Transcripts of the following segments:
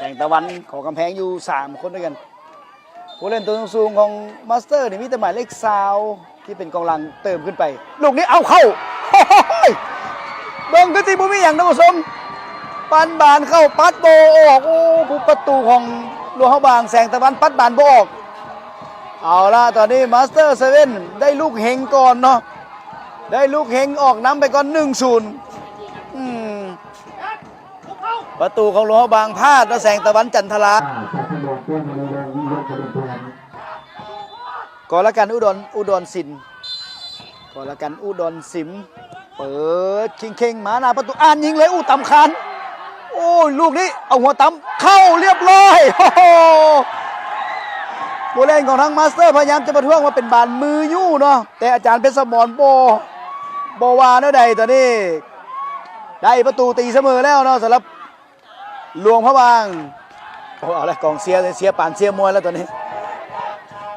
แสงตะวันของกำแพงอยู่ 3 คนด้วยกัน ผู้เล่นตัวสูงของมาสเตอร์นี่มีแต่หมายเลขซาวที่เป็นกองหลังเติมขึ้นไป ลูกนี้เอาเข้าเบิ่งก็ตีบุมีอย่างนะผู้ชมปันบานเข้าปัดโบออกโอ้ผู้ประตูของหลวงเขาบางแสงตะวันปัดบานโบออก เอาละตอนนี้มาสเตอร์เซเว่นได้ลูกเฮงก่อนเนาะได้ลูกเฮงออกน้ำไปก่อนหนึ่งศูนย์ ประตูของหลวงบางพลาดแล้วแสงตะวันจันทราก่อนละกันอุดรอุดรสินก่อนละกันอุดรสิม เปิดคิงเข่งๆหมาหน้าประตูอ่านยิงเลยอู้ตำคานโอ้ยลูกนี้เอาหัวตำเข้าเรียบร้อยโอ้โหผู้เล่นของทางมาสเตอร์พยายามจะประท้วงว่าเป็นบานมือยู่เนาะแต่อาจารย์เพชรสมรโบโบวาเนาะใดตอนนี้ได้ประตูตีเสมอแล้วเนาะสำหรับ หลวงพระบางโอ้เอาละกองเสียเลยเสียป่านเสียมวยแล้วตอนนี้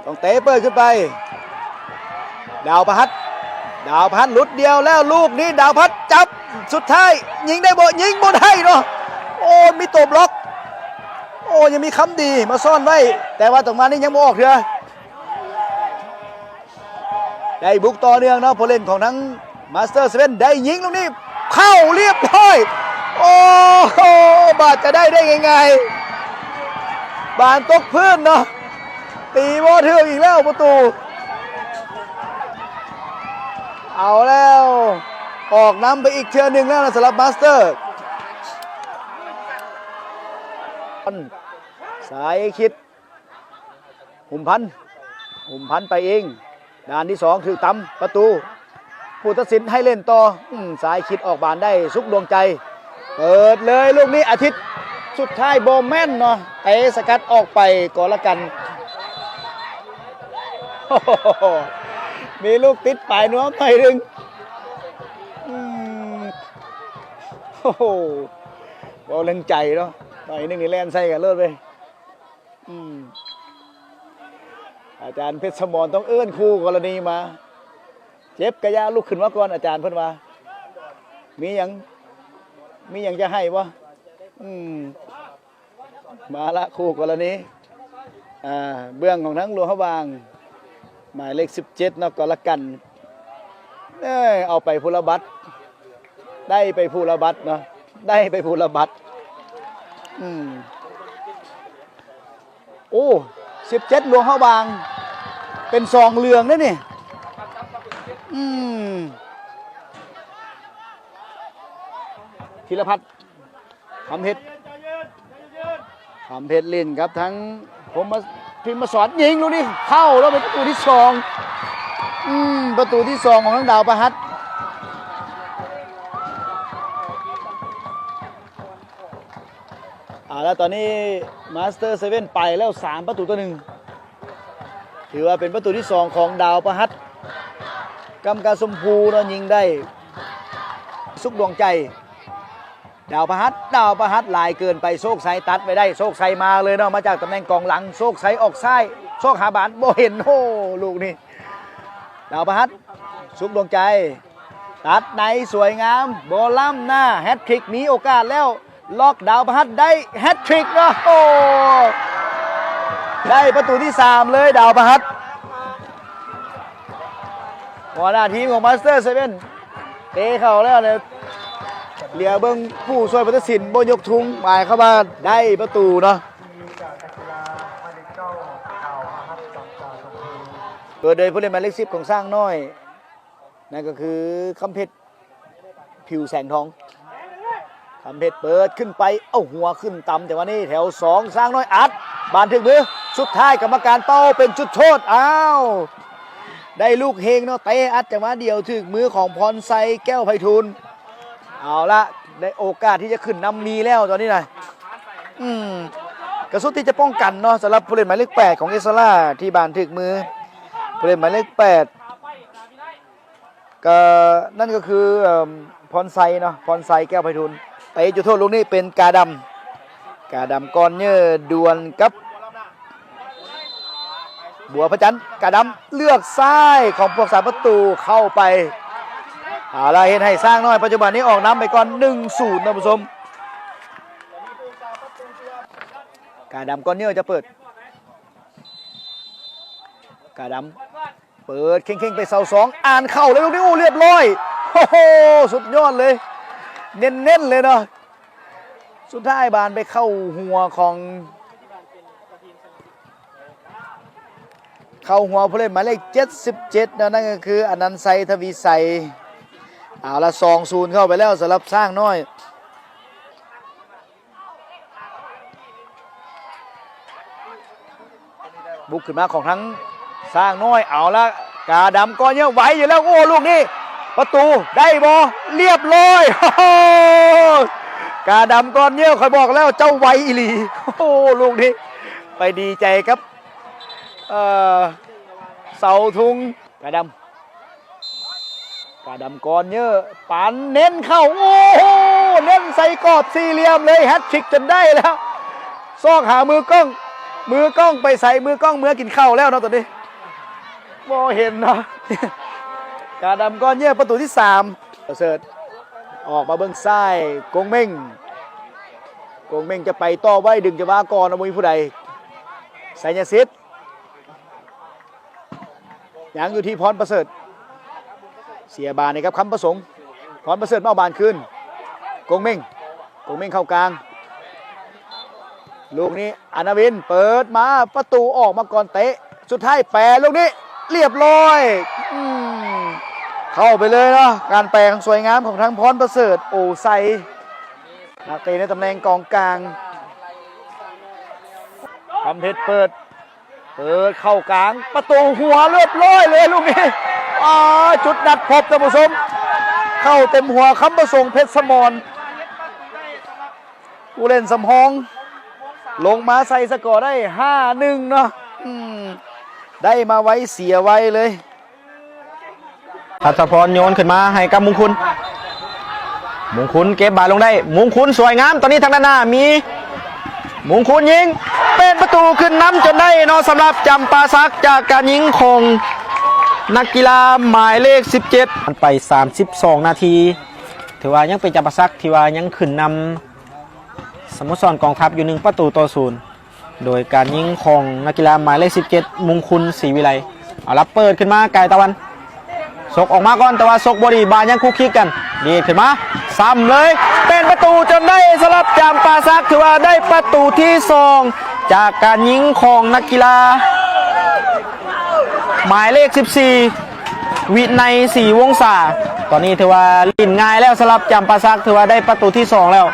ต้องเตะเปิดขึ้นไป ดาวพัดดาวพัดหลุดเดียวแล้วลูกนี้ดาวพัดจับสุดท้าย ยิงได้บ่ยิงบ่ได้เนาะโอ้มีตัวบล็อก โอ้ยังมีคำดีมาซ่อนไว้ แต่ว่าตรงมานี่ยังบ่ออกเถอะได้บุกต่อเนื่องเนาะผู้เล่นของทั้งมาสเตอร์เซเว่นได้ยิงลูกนี้ เข้าเรียบร้อย โอ้โหบาดจะได้ได้ยังไง บานตกพื้นเนาะตีโมเทือกอีกแล้วประตู เอาแล้ว ออกน้ำไปอีกเทือหนึ่งแล้วนะสำหรับมาสเตอร์สายคิด หุ่มพัน หุ่มพันไปเองด้านที่สองคือตำประตู ผู้ตัดสินให้เล่นต่ออสายคิดออกบานได้สุกดวงใจ เปิดเลยลูกนี้อาทิตย์สุดท้ายโบแมนเนาะเตะสกัดออกไปก่อนละกันโอ้โหมีลูกติดปลายน้วไปหนึ่งโอ้โหบอลเล่นใจเนาะหน่อยหนึงนี่แล่นใส่กันเลิศไปอืมอาจารย์เพชรสมรต้องเอื้อนคู่กรณีมา เจ็บกระยาลุกขึ้นมาก่อนอาจารย์เพิ่นว่า มีหยัง มีหยังจะให้วะอืมมาละคู่กรณีอ่าเบื้องของทั้งหลวงพระบาง หมายเลข 17เนาะก็ละกันเอ้ยเอาไปพูละบัตรได้ไปพูละบัตรเนาะได้ไปพูละบัตรอืมโอ้17หลวงเข้าบาง เป็นซองเหลืองนะนี่ อืม ธีรพัฒน์คำเพชรคำเพชรเล่นครับทั้งผมมาพิมพ์มาสอนยิงลูกนี่เข้าแล้วเป็นประตูที่สองอืมประตูที่สองของทั้งดาวประหัตอ่าแล้วตอนนี้มาสเตอร์เซเว่นไปแล้ว 3 ประตูต่อหนึ่งถือว่าเป็นประตูที่ 2 ของดาวประหัตกำการสมภูเรายิงได้ สุกดวงใจ ดาวประหัตดาวประหัตลายเกินไปโชคไซตัดไปได้โชคไซมาเลยเนาะมาจากตำแหน่งกองหลังโชคไซออกซ้ายโชคหาบานโบเห็นโอ้ลูกนี่ดาวประหัตสุกดวงใจ ตัดในสวยงามโบลัมหน้าแฮตทริกมีโอกาสแล้วล็อกดาวประหัตได้แฮตทริกเนาะโอ้ได้ประตูที่ 3 เลยดาวประหัตหัวหน้าทีมของมาสเตอร์เซเว่นเตะเข่าแล้วเนี่ย เหลียเบิ้งผู้ช่วยประสินบนยกทุงหมายเข้ามาได้ประตูเนาะเปิดโดยผู้เล่นหมายเลขสิบของสร้างน้อย นั่นก็คือคำเพชรผิวแสงทองคำเพชรเปิดขึ้นไป เอาหัวขึ้นต่ำแต่ว่านี่แถวสองสร้างน้อยอัด บานถึงมือสุดท้ายกรรมการเป้าเป็นจุดโทษ อ้าว ได้ลูกเฮงเนาะเตะอัดจังหวะเดียวถึงมือของพรไซแก้วไพฑูรย์ เอาละได้โอกาสที่จะขึ้นนำมีแล้วตอนนี้นะอืมกระสุนที่จะป้องกันเนาะสำหรับผู้เล่นหมายเลขแปดของเอสล่าที่บานถึกมือผู้เล่นหมายเลขแปดก็นั่นก็คือเอิ่มพรไซเนาะพรไซแก้วไพฑูรย์ไปจุดโทษลูกนี้เป็นกาดำกาดำก้อนเนื้อดวลกับบัวพระจันทร์กาดำเลือกซ้ายของพวกสามประตูเข้าไป เอาละเห็นให้สร้างน้อยปัจจุบันนี้ออกน้ำไปก่อน1 0นะผู้ชมกาดำก้อนเนื้อจะเปิด กาดำเปิดเข่งๆไปเสาสองอ่านเข้าเลยลูกนี้โอ้เรียบร้อยโอ้โหสุดยอดเลย เน้นๆเลยเนาะสุดท้ายบานไปเข้าหัวของเข้าหัวผู้เล่นหมายเลข 77นะนั่นก็คืออนันต์ไซทวีไซ เอาละสองศูนย์เข้าไปแล้วสำหรับสร้างน้อย บุกขึ้นมาของทั้งสร้างน้อยเอาละกาดำก้อนเยอะไหวอยู่แล้วโอ้ลูกนี้ประตูได้บอเรียบร้อยกาดำก้อนเยอะคอยบอกแล้วเจ้าไวอีลีโอ้ลูกนี้ไปดีใจครับเออเสาทุงกาดำ กาดำก้อนเยอะปันเน้นเข้า โอ้โหเน้นใส่กรอบสี่เหลี่ยมเลยแฮตทริกจนได้แล้วซอกหามือกล้อง มือกล้องไปใส่มือกล้องเมื่อกินข้าวแล้วเนาะตอนนี้มอเห็นเนาะกาดำก้อนเยี่ยประตูที่สามเสิร์ตออกมาเบื้องซ้ายกงเม่งกงเม่งจะไปต่อไว้ดึงจะว่าก่อนนะมุยผู้ใดไสยสิทธิ์ยังอยู่ที่พรประเสริฐ เสียบานนะครับคำประสงค์พรประเสริฐเอาบานขึ้นกงเม่งกงเม่งเข้ากลาง ลูกนี้อนาวินเปิดมาประตูออกมาก่อนเตะ สุดท้ายแปรลูกนี้เรียบร้อยอเข้าไปเลยเนาะการแปลงสวยงามของทางพรประเสริฐโอไซนักเตะในตำแหน่งกองกลางคำเพชรเปิด เปิดเข้ากลางประตูหัวเรียบร้อยเลยลูกนี้ อาจุดนัดพบท่านผู้ชมเข้าเต็มหัวคำประสงค์เพชรสมรผู้เล่นสำฮอง ลงมาใส่สกอร์ได้ห้าหนึ่งเนาะได้มาไว้เสียไว้เลยพัชพรโยนขึ้นมาให้กับมงคุลมงคุลเก็บบาลลงได้มงคุลสวยงาม ตอนนี้ทางด้านหน้ามีมงคุลยิง เป็นประตูขึ้นน้ำจนได้เนอะสำหรับจำปาซักจากการยิงของ นักกีฬาหมายเลข 17มันไป 32 นาที ถือว่ายังเป็นจำปาซักที่ว่ายังขึ้นนำสโมสรกองทัพอยู่หนึ่งประตูต่อศูนย์โดยการยิงของนักกีฬาหมายเลข 17 มุงคุลศรีวิไลเอาละเปิดขึ้นมาไกลตะวันสกออกมาก่อนแต่ว่าสกบอดีบานยังคุกคิกกันดีขึ้นมาซ้ำเลย เป็นประตูจนได้สลับจามปาซักถือว่าได้ประตูที่สองจากการยิงของนักกีฬา หมายเลข 14 วินัยสีวงศาตอนนี้ถือว่าลินง่ายแล้วสลับจามปาซักถือว่าได้ประตูที่สองแล้ว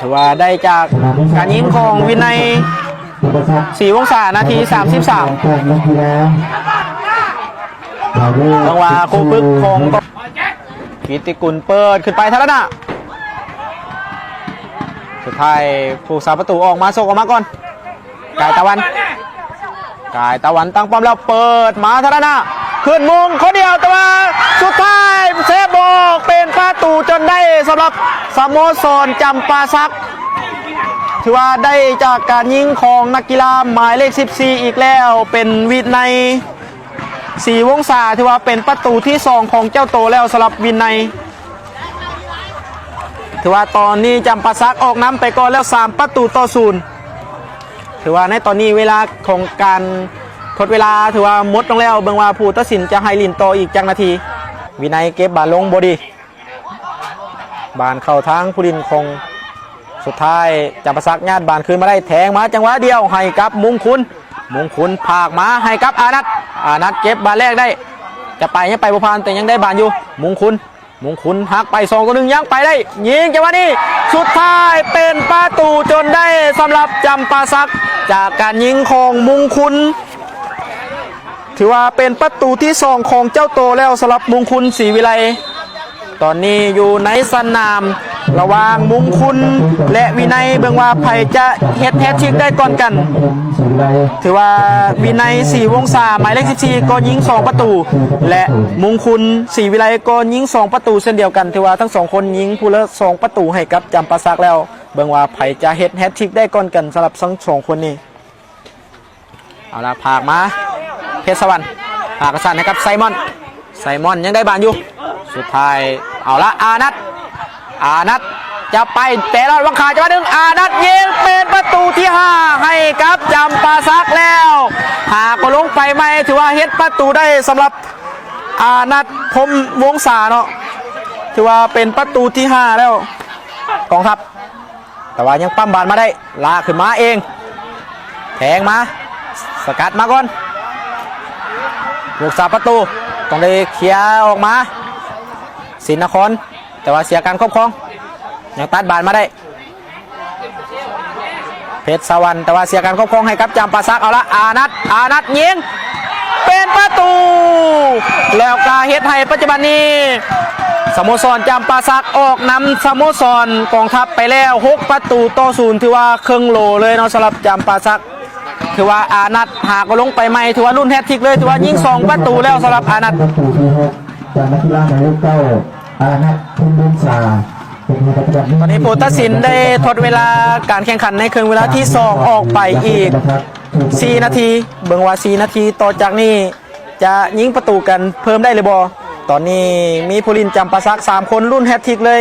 ถือว่าได้จากการยิงของวินัยสีวงศานาที 33จังหวะครูปึกของกิติกุลเปิดขึ้นไปทัศนะสุดท้ายผู้สาประตูออกมาส่งออกมาก่อนกายตะวัน กายตะวันตั้งป้อมแล้วเปิดมาทัศนะขึ้นมุมคนเดียวแต่ว่าสุดท้ายเซฟบอกเป็นประตูจนได้สำหรับสโมสรจำปาซักถือว่าได้จากการยิงของนักกีฬาหมายเลข 14 อีกแล้วเป็นวินัยสีวงศาถือว่าเป็นประตูที่สองของเจ้าโตแล้วสำหรับวินัยถือว่าตอนนี้จำปาซักออกน้ำไปก่อนแล้ว 3 ประตูต่อศูนย์ ถือว่าในตอนนี้เวลาของการทดเวลาถือว่าหมดลงแล้วเบิ่งว่าผู้ตัดสินจะให้ลินโตอีกจังนาที วินัยเก็บบาลลงบอดี บานเข้าทางผู้ดินคงสุดท้ายจำปาซักญาติบานคืนมาได้แทงมาจังหวะเดียวให้กับมุงคุณมุงคุณผากมาให้กับอานัทอานัทเก็บบานแรกได้ จะไปยังไปบุพานแต่ยังได้บานอยู่ มุงคุณ มุงคุณหักไปสองตัวหนึ่งยังไปได้ ยิงจังหวะนี้สุดท้ายเป็นประตูจนได้สำหรับจำปาซัก จากการยิงของมุงคุณ ถือว่าเป็นประตูที่สองของเจ้าโตแล้วสำหรับมุงคุณศรีวิไลตอนนี้อยู่ในสนาม ระหว่างมุงคุณและวินัยเบิ่งว่าไผจะเฮ็ดแฮตทริกได้ก่อนกัน ถือว่าวินัยสีวงศาหมายเลข14ก็ยิง 2 ประตู และมุงคุณสีวิไลก็ยิง 2 ประตูเช่นเดียวกันถือว่าทั้งสองคนยิงผู้ละ2ประตูให้กับจำปาซักแล้ว เบิ่งว่าไผจะเฮ็ดแฮตทริกได้ก่อนกันสำหรับทั้งสองคนนี้เอาละผากมา เพชรสวรรค์ผากกระสันนะครับไซมอนไซมอนยังได้บานอยู่ สุดท้ายเอาละอานัท อานัทจะไปแต่ละวังขาจะมาดึงอานัดยิงเป็นประตูที่ 5 ให้กับจำปาซักแล้ว หากก็ลงไปไม่ถือว่าเฮ็ดประตูได้สำหรับอานัดพรมวงศาเนาะถือว่าเป็นประตูที่ 5 แล้วกองทัพแต่ว่ายังปั้มบานมาได้ลากขึ้นมาเองแทงมาสกัดมาก่อนลูกสาประตูต้องได้เคลียร์ออกมาสินนคร แต่ว่าเสียการครอบครองยังตัดบานมาได้ เพชรสวรรค์แต่ว่าเสียการครอบครองให้กับจำปาซักเอาละอานัทอานัทยิงเป็นประตู แล้วกาเฮ็ดให้ปัจจุบันนี้สโมสรจำปาซักออกนำสโมสรกองทัพไปแล้ว6ประตูต่อศูนย์ถือว่าครึ่งโลเลยเนาะสำหรับจำปาซักถือว่าอานัทหากลงไปไม่ถือว่ารุ่นแฮตทริกเลยถือว่ายิงสองประตูแล้วสำหรับอานัทจากนักกีฬาหมายเลขเก้า อานัทพุนบุญสาเป็นมือปฏิบัติตอนนี้ผู้ตัดสินได้ทดเวลาการแข่งขันในครึ่งเวลาที่ 2 ออกไปอีก 4 นาที เบิ่งว่า 4 นาทีต่อจากนี้ จะยิงประตูกันเพิ่มได้เลยบอตอนนี้มีผู้ลินจำปาซัก 3 คนรุ่นแฮตทริกเลย